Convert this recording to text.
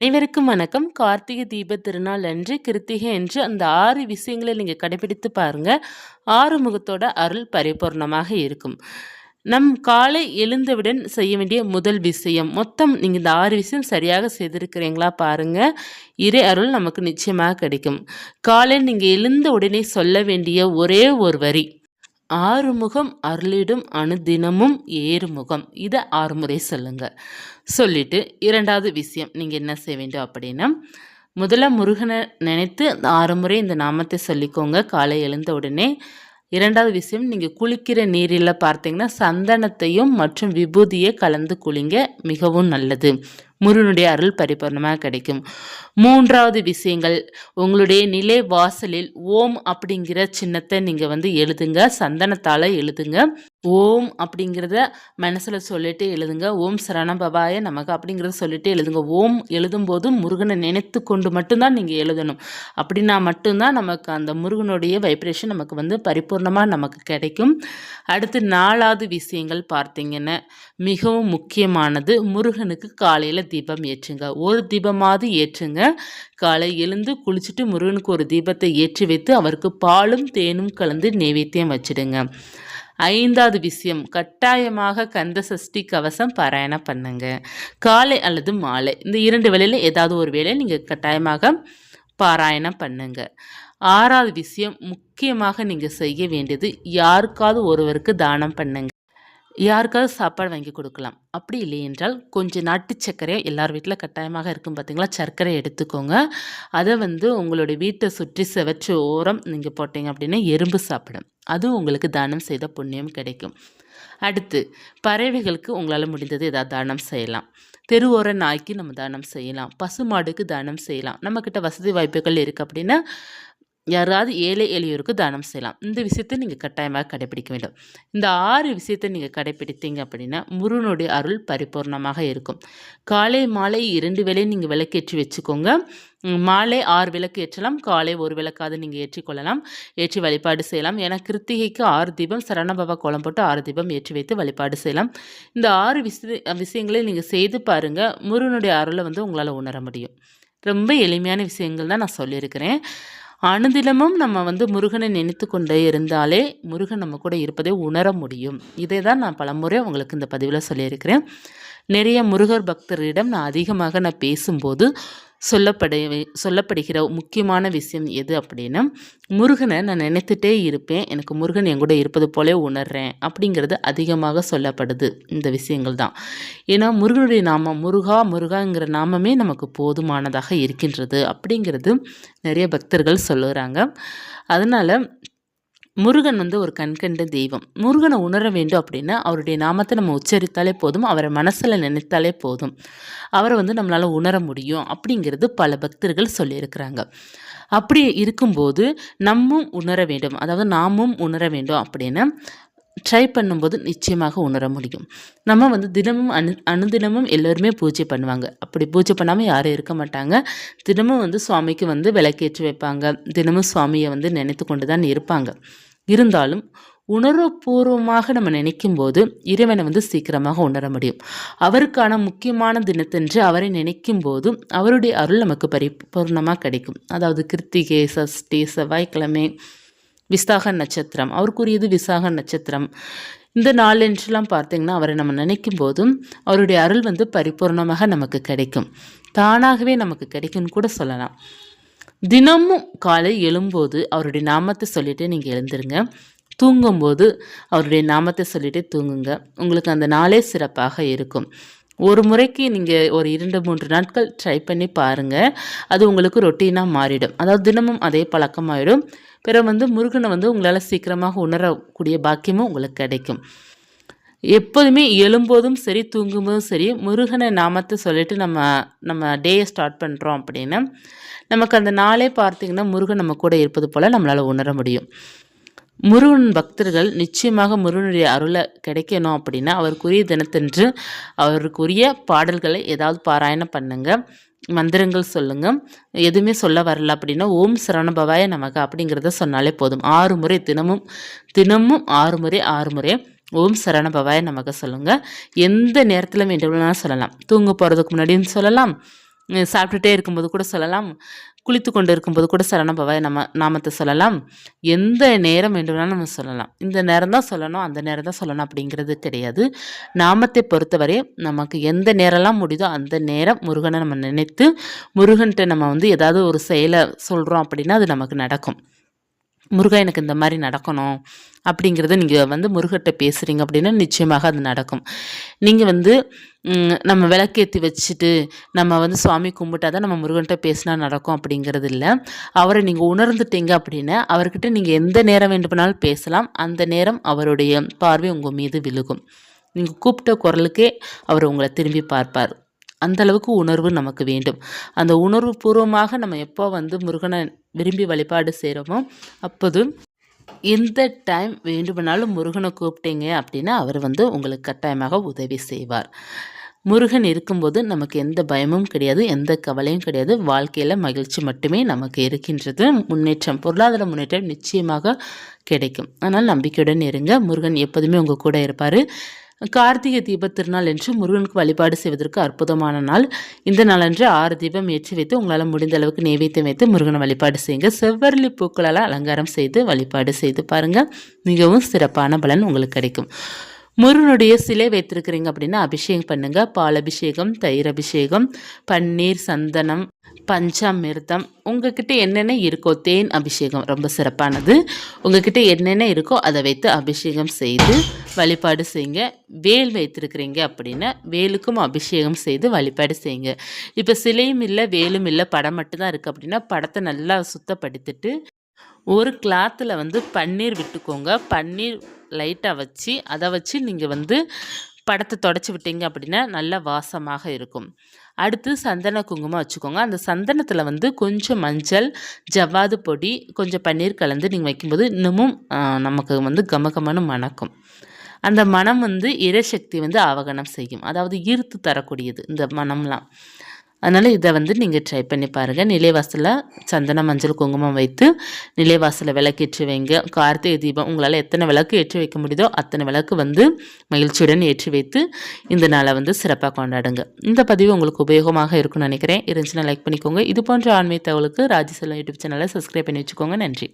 அனைவருக்கும் வணக்கம். கார்த்திகை தீப திருநாள் அன்று கிருத்திகை என்று அந்த ஆறு விஷயங்களை நீங்கள் கடைபிடித்து பாருங்க. ஆறு முகத்தோட அருள் பரிபூர்ணமாக இருக்கும். நம் காலை எழுந்தவுடன் செய்ய வேண்டிய முதல் விஷயம் மொத்தம் நீங்கள் இந்த ஆறு விஷயம் சரியாக செய்திருக்கிறீங்களா பாருங்கள் இறை அருள் நமக்கு நிச்சயமாக கிடைக்கும். காலை நீங்கள் எழுந்த உடனே சொல்ல வேண்டிய ஒரே ஒரு வரி ஆறுமுகம் அருளிடும் அணுதினமும் ஏறுமுகம். இதை ஆறு முறை சொல்லுங்கள் சொல்லிட்டு இரண்டாவது விஷயம் நீங்கள் என்ன செய்ய வேண்டும் அப்படின்னா முதல்ல முருகனை நினைத்து ஆறு முறை இந்த நாமத்தை சொல்லிக்கோங்க. காலை எழுந்த உடனே இரண்டாவது விஷயம் நீங்கள் குளிக்கிற நீரில் பார்த்தீங்கன்னா சந்தனத்தையும் மற்றும் விபூதியை கலந்து குளிங்க மிகவும் நல்லது. முருகனுடைய அருள் பரிபூர்ணமாக கிடைக்கும். மூன்றாவது விஷயங்கள் உங்களுடைய நிலை வாசலில் ஓம் அப்படிங்கிற சின்னத்தை நீங்கள் வந்து எழுதுங்க. சந்தனத்தால் எழுதுங்க. ஓம் அப்படிங்கிறத மனசில் சொல்லிட்டு எழுதுங்க. ஓம் சரணபவாய நமக்கு அப்படிங்கிறத சொல்லிட்டு எழுதுங்க. ஓம் எழுதும்போது முருகனை நினைத்து கொண்டு மட்டும்தான் நீங்கள் எழுதணும். அப்படின்னா மட்டும்தான் நமக்கு அந்த முருகனுடைய வைப்ரேஷன் நமக்கு வந்து பரிபூர்ணமாக நமக்கு கிடைக்கும். அடுத்து நாலாவது விஷயங்கள் பார்த்தீங்கன்னா மிகவும் முக்கியமானது. முருகனுக்கு காலையில் தீபம் ஏற்றுங்க. ஒரு தீபமாவது ஏற்றுங்க. காலை எழுந்து குளிச்சுட்டு முருகனுக்கு ஒரு தீபத்தை ஏற்றி வைத்து அவருக்கு பாலும் தேனும் கலந்து நைவேத்தியம் வச்சிடுங்க. ஐந்தாவது விஷயம் கட்டாயமாக கந்த சஷ்டி கவசம் பாராயணம் பண்ணுங்க. காலை அல்லது மாலை இந்த இரண்டு வேளையில் ஏதாவது ஒரு வேலையை நீங்கள் கட்டாயமாக பாராயணம் பண்ணுங்க. ஆறாவது விஷயம் முக்கியமாக நீங்கள் செய்ய வேண்டியது யாருக்காவது ஒருவருக்கு தானம் பண்ணுங்க. யாருக்காவது சாப்பாடு வாங்கி கொடுக்கலாம். அப்படி இல்லை என்றால் கொஞ்சம் நாட்டு சர்க்கரையோ எல்லார் வீட்டில் கட்டாயமாக இருக்கும் பார்த்தீங்களா சர்க்கரை எடுத்துக்கோங்க. அதை வந்து உங்களுடைய வீட்டை சுற்றி செவற்று ஓரம் நீங்கள் போட்டீங்க அப்படின்னா எறும்பு சாப்பிடும். அதுவும் உங்களுக்கு தானம் செய்த புண்ணியம் கிடைக்கும். அடுத்து பறவைகளுக்கு உங்களால் முடிந்தது ஏதாவது தானம் செய்யலாம். தெருவோர நாய்க்கு நம்ம தானம் செய்யலாம். பசுமாடுக்கு தானம் செய்யலாம். நம்மக்கிட்ட வசதி வாய்ப்புகள் இருக்குது அப்படின்னா யாராவது ஏழை எளியோருக்கு தானம் செய்யலாம். இந்த விஷயத்தை நீங்கள் கட்டாயமாக கடைபிடிக்க வேண்டும். இந்த ஆறு விஷயத்தை நீங்கள் கடைபிடித்தீங்க அப்படின்னா முருகனுடைய அருள் பரிபூர்ணமாக இருக்கும். காலை மாலை இரண்டு வேலையும் நீங்கள் விளக்கேற்றி வச்சுக்கோங்க. மாலை ஆறு விளக்கு ஏற்றலாம். காலை ஒரு விளக்காவது நீங்கள் ஏற்றிக்கொள்ளலாம். ஏற்றி வழிபாடு செய்யலாம். ஏன்னா கிருத்திகைக்கு ஆறு தீபம் சரணபவா கோலம் போட்டு ஆறு தீபம் ஏற்றி வைத்து வழிபாடு செய்யலாம். இந்த ஆறு விஷய விஷயங்களை நீங்கள் செய்து பாருங்கள் முருகனுடைய அருளை வந்து உங்களால் உணர முடியும். ரொம்ப எளிமையான விஷயங்கள் தான் நான் சொல்லியிருக்கிறேன். அனுதினமும் நம்ம வந்து முருகனை நினைத்து கொண்டே இருந்தாலே முருகன் நம்ம கூட இருப்பதை உணர முடியும். இதை தான் நான் பலமுறை உங்களுக்கு இந்த பதிவில் சொல்லியிருக்கிறேன். நிறைய முருகர் பக்தரிடம் நான் அதிகமாக நான் பேசும்போது சொல்லப்படு சொல்லப்படுகிற முக்கியமான விஷயம் எது அப்படின்னா முருகனை நான் நினைத்துட்டே இருப்பேன். எனக்கு முருகன் என் கூட இருப்பது போலே உணர்றேன் அப்படிங்கிறது அதிகமாக சொல்லப்படுது இந்த விஷயங்கள் தான். ஏன்னா முருகனுடைய நாமம் முருகா முருகாங்கிற நாமமே நமக்கு போதுமானதாக இருக்கின்றது அப்படிங்கிறது நிறைய பக்தர்கள் சொல்லுறாங்க. அதனால் முருகன் வந்து ஒரு கண்கண்ட தெய்வம். முருகனை உணர வேண்டும் அப்படின்னா அவருடைய நாமத்தை நம்ம உச்சரித்தாலே போதும் அவரை மனசில் நினைத்தாலே போதும். அவரை வந்து நம்மளால் உணர முடியும் அப்படிங்கிறது பல பக்தர்கள் சொல்லியிருக்கிறாங்க. அப்படி இருக்கும்போது நம்மும் உணர வேண்டும். அதாவது நாமும் உணர வேண்டும் அப்படின்னு ட்ரை பண்ணும்போது நிச்சயமாக உணர முடியும். நம்ம வந்து தினமும் அனு அனுதினமும் எல்லோருமே பூஜை பண்ணுவாங்க. அப்படி பூஜை பண்ணாமல் யாரும் இருக்க மாட்டாங்க. தினமும் வந்து சுவாமிக்கு வந்து விளக்கேற்றி வைப்பாங்க. தினமும் சுவாமியை வந்து நினைத்து கொண்டு தான் இருப்பாங்க. இருந்தாலும் உணர்வுபூர்வமாக நம்ம நினைக்கும் போது இறைவனை வந்து சீக்கிரமாக உணர முடியும். அவருக்கான முக்கியமான தினத்தன்று அவரை நினைக்கும் போது அவருடைய அருள் நமக்கு பரிபூர்ணமாக கிடைக்கும். அதாவது கிருத்திகை சஷ்டி செவ்வாய்க்கிழமை விசாக நட்சத்திரம் அவருக்குரியது விசாக நட்சத்திரம். இந்த நாளென்றெல்லாம் பார்த்தீங்கன்னா அவரை நம்ம நினைக்கும் போதும் அவருடைய அருள் வந்து பரிபூர்ணமாக நமக்கு கிடைக்கும். தானாகவே நமக்கு கிடைக்கும்னு கூட சொல்லலாம். தினமும் காலை எழும்போது அவருடைய நாமத்தை சொல்லிட்டு நீங்கள் எழுந்துருங்க. தூங்கும்போது அவருடைய நாமத்தை சொல்லிட்டு தூங்குங்க. உங்களுக்கு அந்த நாளே சிறப்பாக இருக்கும். ஒரு முறைக்கு நீங்கள் ஒரு இரண்டு மூன்று நாட்கள் ட்ரை பண்ணி பாருங்கள் அது உங்களுக்கு ரொட்டீனாக மாறிடும். அதாவது தினமும் அதே பழக்கமாயிடும். பிறகு வந்து முருகனை வந்து உங்களால் சீக்கிரமாக உணரக்கூடிய பாக்கியமும் உங்களுக்கு கிடைக்கும். எப்போதுமே எழும்போதும் சரி தூங்கும்போதும் சரி முருகனை நாமத்தை சொல்லிட்டு நம்ம நம்ம டேயை ஸ்டார்ட் பண்ணுறோம் அப்படின்னா. நமக்கு அந்த நாளே பார்த்திங்கன்னா முருகன் நம்ம கூட இருப்பது போல் நம்மளால் உணர முடியும். முருகன் பக்தர்கள் நிச்சயமாக முருகனுடைய அருளை கிடைக்கணும் அப்படின்னா அவருக்குரிய தினத்தன்று அவருக்குரிய பாடல்களை ஏதாவது பாராயணம் பண்ணுங்கள் மந்திரங்கள் சொல்லுங்கள் எதுவுமே சொல்ல வரல அப்படின்னா ஓம் சரணபவாய நமக்கு அப்படிங்கிறத சொன்னாலே போதும். ஆறு முறை தினமும் தினமும் ஆறு முறை ஆறு முறை ஓம் சரணபவாய நமக்கு சொல்லுங்கள் எந்த நேரத்தில் வேண்டும்னாலும் சொல்லலாம். தூங்க போகிறதுக்கு முன்னாடியும் சொல்லலாம். சாப்பிட்டுட்டே இருக்கும்போது கூட சொல்லலாம். குளித்து கொண்டு இருக்கும்போது கூட சரணபவாய நம்ம நாமத்தை சொல்லலாம். எந்த நேரம் வேண்டுமானாலும் நம்ம சொல்லலாம். இந்த நேரம் தான் சொல்லணும் அந்த நேரம் தான் சொல்லணும் அப்படிங்கிறது கிடையாது. நாமத்தை பொறுத்தவரை நமக்கு எந்த நேரம்லாம் முடியுதோ அந்த நேரம் முருகனை நம்ம நினைத்து முருகன்கிட்ட நம்ம வந்து ஏதாவது ஒரு செயலை சொல்கிறோம் அப்படின்னா அது நமக்கு நடக்கும். முருகா எனக்கு இந்த மாதிரி நடக்கணும் அப்படிங்கிறத நீங்கள் வந்து முருகட்ட பேசுகிறீங்க அப்படின்னா நிச்சயமாக அது நடக்கும். நீங்கள் வந்து நம்ம விளக்கேற்றி வச்சுட்டு நம்ம வந்து சுவாமி கும்பிட்டா தான் நம்ம முருகன்கிட்ட பேசினா நடக்கும் அப்படிங்கிறது இல்லை. அவரை நீங்கள் உணர்ந்துட்டீங்க அப்படின்னா அவர்கிட்ட நீங்கள் எந்த நேரம் வேண்டுமானாலும் பேசலாம். அந்த நேரம் அவருடைய பார்வை உங்கள் மீது விழுகும். நீங்கள் கூப்பிட்ட குரலுக்கே அவர் உங்களை திரும்பி பார்ப்பார். அந்தளவுக்கு உணர்வு நமக்கு வேண்டும். அந்த உணர்வு பூர்வமாக நம்ம எப்போ வந்து முருகனை விரும்பி வழிபாடு செய்கிறோமோ அப்போது எந்த டைம் வேண்டுமானாலும் முருகனை கூப்பிட்டீங்க அப்படின்னா அவர் வந்து உங்களுக்கு கட்டாயமாக உதவி செய்வார். முருகன் இருக்கும்போது நமக்கு எந்த பயமும் கிடையாது எந்த கவலையும் கிடையாது. வாழ்க்கையில் மகிழ்ச்சி மட்டுமே நமக்கு இருக்கின்றது. முன்னேற்றம் பொருளாதார முன்னேற்றம் நிச்சயமாக கிடைக்கும். ஆனால் நம்பிக்கையுடன் இருங்க. முருகன் எப்போதுமே உங்கள் கூட இருப்பார். கார்த்திகை தீப திருநாள் என்று முருகனுக்கு வழிபாடு செய்வதற்கு அற்புதமான நாள். இந்த நாளன்று ஆறு தீபம் ஏற்றி வைத்து உங்களால் முடிந்த அளவுக்கு நெய்வேத்தியம் வைத்து முருகனை வழிபாடு செய்யுங்க. செவ்வரளி பூக்களால் அலங்காரம் செய்து வழிபாடு செய்து பாருங்கள் மிகவும் சிறப்பான பலன் உங்களுக்கு கிடைக்கும். முருகனுடைய சிலை வைத்திருக்கிறீங்க அப்படின்னா அபிஷேகம் பண்ணுங்கள் பால் அபிஷேகம் தயிர் அபிஷேகம் பன்னீர் சந்தனம் பஞ்சாமிர்தம். உங்ககிட்ட என்னென்ன இருக்கோ தேன் அபிஷேகம் ரொம்ப சிறப்பானது. உங்ககிட்ட என்னென்ன இருக்கோ அதை வைத்து அபிஷேகம் செய்து வழிபாடு செய்யுங்க. வேல் வைத்திருக்கிறீங்க அப்படின்னா வேலுக்கும் அபிஷேகம் செய்து வழிபாடு செய்யுங்க. இப்போ சிலையும் இல்லை வேலும் இல்லை படம் மட்டும்தான் இருக்குது அப்படின்னா படத்தை நல்லா சுத்தப்படுத்திட்டு ஒரு கிளாத்தில் வந்து பன்னீர் விட்டுக்கோங்க. பன்னீர் லைட்டாக வச்சு அதை வச்சு நீங்கள் வந்து படத்தை தொடச்சி விட்டீங்க அப்படின்னா நல்ல வாசமாக இருக்கும். அடுத்து சந்தன குங்குமம் வச்சுக்கோங்க. அந்த சந்தனத்தில் வந்து கொஞ்சம் மஞ்சள் ஜவ்வாது பொடி கொஞ்சம் பன்னீர் கலந்து நீங்கள் வைக்கும்போது இன்னமும் நமக்கு வந்து கமகமனு மணக்கும். அந்த மனம் வந்து இறைசக்தி வந்து ஆவகனம் செய்யும். அதாவது ஈர்த்து தரக்கூடியது இந்த மனம்லாம் அதனால் இதை வந்து நீங்கள் ட்ரை பண்ணி பாருங்கள் நிலைவாசலில் சந்தன மஞ்சள் குங்குமம் வைத்து நிலைவாசலில் விளக்கேற்றி வைங்க. கார்த்திகை தீபம் உங்களால் எத்தனை விளக்கு ஏற்றி வைக்க முடியுதோ அத்தனை விளக்கு வந்து மகிழ்ச்சியுடன் ஏற்றி வைத்து இந்த நாளை வந்து சிறப்பாக கொண்டாடுங்க. இந்த பதிவு உங்களுக்கு உபயோகமாக இருக்கும்னு நினைக்கிறேன். இருந்துச்சுன்னா லைக் பண்ணிக்கோங்க. இது போன்ற ஆன்மீக தகவலுக்கு ராஜசெல்வம் யூடியூப் சேனலை சப்ஸ்கிரைப் பண்ணி வச்சுக்கோங்க. நன்றி.